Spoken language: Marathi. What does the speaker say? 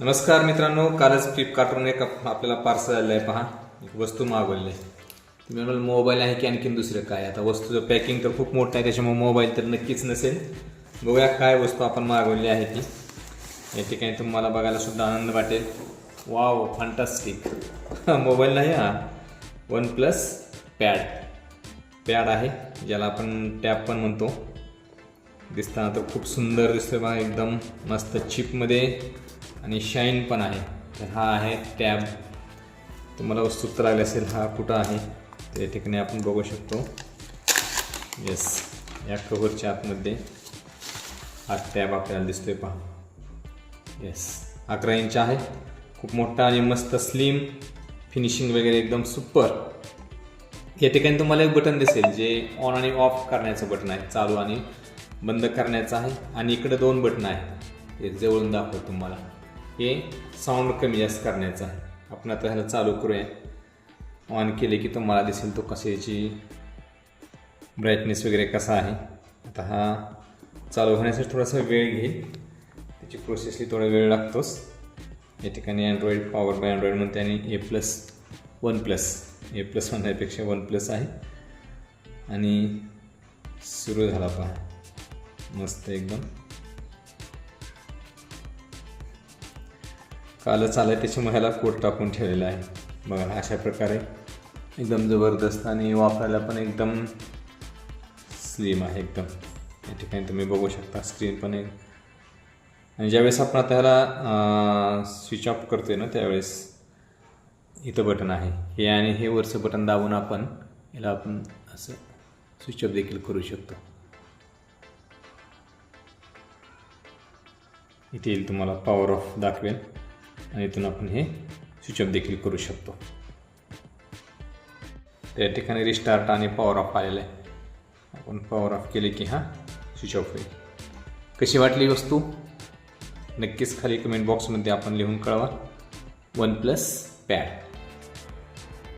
नमस्कार मित्रांनो कालच फ्लिपकार्टवरून एक आपल्याला पार्सल आलं आहे पहा. एक वस्तू मागवली आहे. तुम्ही म्हणाल मोबाईल आहे की आणखीन दुसरं काय? आता वस्तूचं पॅकिंग तर खूप मोठं आहे त्याच्यामुळे मोबाईल तर नक्कीच नसेल. बघूया काय वस्तू आपण मागवली आहे ती. या ठिकाणी तुम्हाला बघायला सुद्धा आनंद वाटेल. वाव फंटास्टिक मोबाईल नाही हा. वन प्लस पॅड पॅड आहे ज्याला आपण टॅप पण म्हणतो. दिसताना तर खूप सुंदर दिसतोय बघा एकदम मस्त चिपमध्ये आणि शाईन पण आहे. तर हा आहे टॅब तुम्हाला उत्सुकता लागली असेल हा कुठं आहे? त्या ठिकाणी आपण बघू शकतो. येस या कव्हरच्या आतमध्ये हा टॅब आपल्याला दिसतोय पहा. येस अकरा इंच आहे. खूप मोठा आणि मस्त स्लिम फिनिशिंग वगैरे एकदम सुपर या ठिकाणी तुम्हाला एक बटन दिसेल जे ऑन आणि ऑफ करण्याचं बटन आहे चालू आणि बंद करण्याचं आहे. आणि इकडे दोन बटन आहे. हे जवळून दाखवतो तुम्हाला. हे साऊंड कमी जास्त करण्याचं आहे. आपण आता ह्याला चालू करूया. ऑन केले की तुम्हाला दिसेल तो कशाची ब्राईटनेस वगैरे कसा आहे. आता हा चालू होण्यासाठी थोडासा वेळ घेईल त्याची प्रोसेसली थोडा वेळ लागतोच. या ठिकाणी अँड्रॉईड पॉवर बाय अँड्रॉईड म्हणते आणि A plus one plus A plus म्हणण्यापेक्षा वन प्लस आहे. आणि सुरू झाला पहा. मस्त एकदम. कालच आलं त्याच्यामुळे ह्याला कोट टाकून ठेवलेला आहे. बघा अशा प्रकारे एकदम जबरदस्त आणि वापरायला पण एकदम स्लिम आहे एकदम. या ठिकाणी तुम्ही बघू शकता स्क्रीन पण एक आणि ज्यावेळेस आपण आता ह्याला स्विच ऑफ करतोय ना त्यावेळेस इथं बटन आहे. हे आणि हे वरचं बटन दाबून आपण याला आपण असं स्विच ऑफ देखील करू शकतो. इथे येईल तुम्हाला पॉवर ऑफ दाखवेल. आणि इथून आपण हे स्विच ऑफ देखील करू शकतो. त्या ठिकाणी रिस्टार्ट आणि पॉवर ऑफ आलेलं आहे. आपण पॉवर ऑफ केले की हा स्विच ऑफ होईल. कशी वाटली वस्तू? नक्कीच खाली कमेंट बॉक्समध्ये आपण लिहून कळवा. One plus pad